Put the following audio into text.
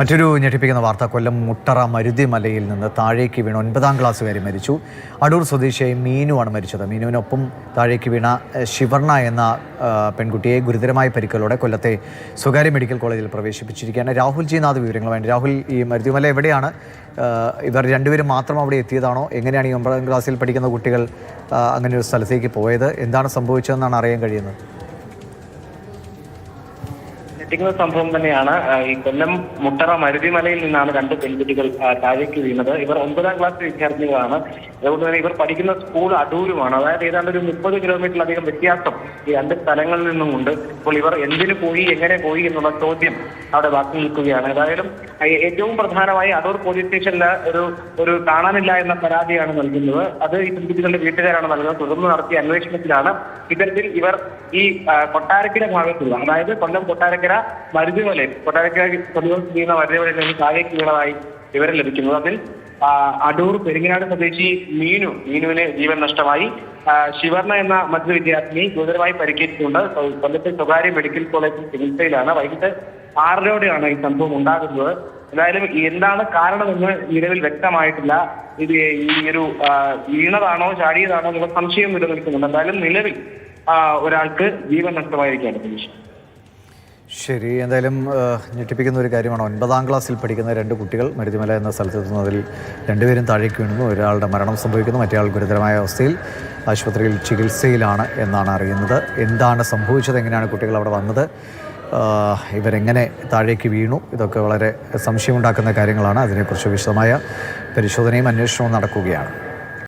മറ്റൊരു ഞെട്ടിപ്പിക്കുന്ന വാർത്ത കൊല്ലം മുട്ടറ മരുതി മലയിൽ നിന്ന് താഴേക്ക് വീണ് ഒൻപതാം ക്ലാസ്സുകാരി മരിച്ചു. അടൂർ സ്വദേശിയായ മീനുവാണ് മരിച്ചത്. മീനുവിനൊപ്പം താഴേക്ക് വീണ ശിവർണ എന്ന പെൺകുട്ടിയെ ഗുരുതരമായ പരിക്കലോടെ കൊല്ലത്തെ സ്വകാര്യ മെഡിക്കൽ കോളേജിൽ പ്രവേശിപ്പിച്ചിരിക്കുകയാണ്. രാഹുൽ ജി നാഥ് വേണ്ടി രാഹുൽ ഈ മരുതിമല എവിടെയാണ്? ഇവർ രണ്ടുപേരും മാത്രം അവിടെ എത്തിയതാണോ? എങ്ങനെയാണ് ഈ ഒമ്പതാം ക്ലാസ്സിൽ പഠിക്കുന്ന കുട്ടികൾ അങ്ങനെ ഒരു സ്ഥലത്തേക്ക് പോയത്? എന്താണ് സംഭവിച്ചതെന്നാണ് അറിയാൻ കഴിയുന്നത്? ഞെട്ടിക്കുന്ന സംഭവം തന്നെയാണ് ഈ കൊല്ലം മുട്ടറ മരുതിമലയിൽ നിന്നാണ് രണ്ട് പെൺകുട്ടികൾ താഴേക്ക് വീണത്. ഇവർ ഒമ്പതാം ക്ലാസ് വിദ്യാർത്ഥികളാണ്. അതുകൊണ്ട് തന്നെ ഇവർ പഠിക്കുന്ന സ്കൂൾ അടൂരുമാണ്. അതായത് ഏതാണ്ട് ഒരു മുപ്പത് കിലോമീറ്ററിലധികം വ്യത്യാസം ഈ രണ്ട് സ്ഥലങ്ങളിൽ നിന്നുമുണ്ട്. അപ്പോൾ ഇവർ എന്തിനു പോയി എങ്ങനെ പോയി എന്നുള്ള ചോദ്യം അവിടെ ബാക്കി നിൽക്കുകയാണ്. ഏതായാലും ഏറ്റവും പ്രധാനമായി അടൂർ പോലീസ് സ്റ്റേഷനിൽ ഒരു ഒരു കാണാനില്ല എന്ന പരാതിയാണ് നൽകുന്നത്. അത് ഈ പെൺകുട്ടികളുടെ വീട്ടുകാരാണ് നൽകുന്നത്. തുടർന്ന് നടത്തിയ അന്വേഷണത്തിലാണ് ഇത്തരത്തിൽ ഇവർ ഈ കൊട്ടാരക്കര ഭാഗത്തുള്ള അതായത് കൊല്ലം കൊട്ടാരക്കര മരുതിമലയിൽ കൊട്ടാരക്കര സമീപം ചെയ്യുന്ന മരുതിമലയിൽ നിന്ന് താഴേക്ക് വീണതായി വിവരം ലഭിക്കുന്നത് അതിൽ അടൂർ പെരിങ്ങനാട് സ്വദേശി മീനു മീനുവിന് ജീവൻ നഷ്ടമായി. ശിവർണ എന്ന മറ്റൊരു വിദ്യാർത്ഥിനി ഗുരുതരമായി പരിക്കേറ്റിട്ടുണ്ട്. കൊല്ലത്തെ സ്വകാര്യ മെഡിക്കൽ കോളേജിൽ ചികിത്സയിലാണ്. വൈകിട്ട് ആറരയോടെയാണ് ഈ സംഭവം ഉണ്ടാകുന്നത്. എന്തായാലും എന്താണ് കാരണമെന്ന് നിലവിൽ വ്യക്തമായിട്ടില്ല. ഇത് ഈ ഒരു വീണതാണോ ചാടിയതാണോ എന്നുള്ള സംശയം നിലനിൽക്കുന്നുണ്ട്. എന്തായാലും നിലവിൽ ഒരാൾക്ക് ജീവൻ നഷ്ടമായിരിക്കുകയാണ് പ്രതീക്ഷ ശരി എന്തായാലും ഞെട്ടിപ്പിക്കുന്ന ഒരു കാര്യമാണ്. ഒൻപതാം ക്ലാസ്സിൽ പഠിക്കുന്ന രണ്ട് കുട്ടികൾ മരുതിമല എന്ന സ്ഥലത്തെത്തുന്നതിൽ രണ്ടുപേരും താഴേക്ക് വീണുന്നു ഒരാളുടെ മരണം സംഭവിക്കുന്നു മറ്റേയാൾ ഗുരുതരമായ അവസ്ഥയിൽ ആശുപത്രിയിൽ ചികിത്സയിലാണ് എന്നാണ് അറിയുന്നത്. എന്താണ് സംഭവിച്ചത്? എങ്ങനെയാണ് കുട്ടികൾ അവിടെ വന്നത്? ഇവരെങ്ങനെ താഴേക്ക് വീണു? ഇതൊക്കെ വളരെ സംശയമുണ്ടാക്കുന്ന കാര്യങ്ങളാണ്. അതിനെക്കുറിച്ച് വിശദമായ പരിശോധനയും അന്വേഷണവും നടക്കുകയാണ്.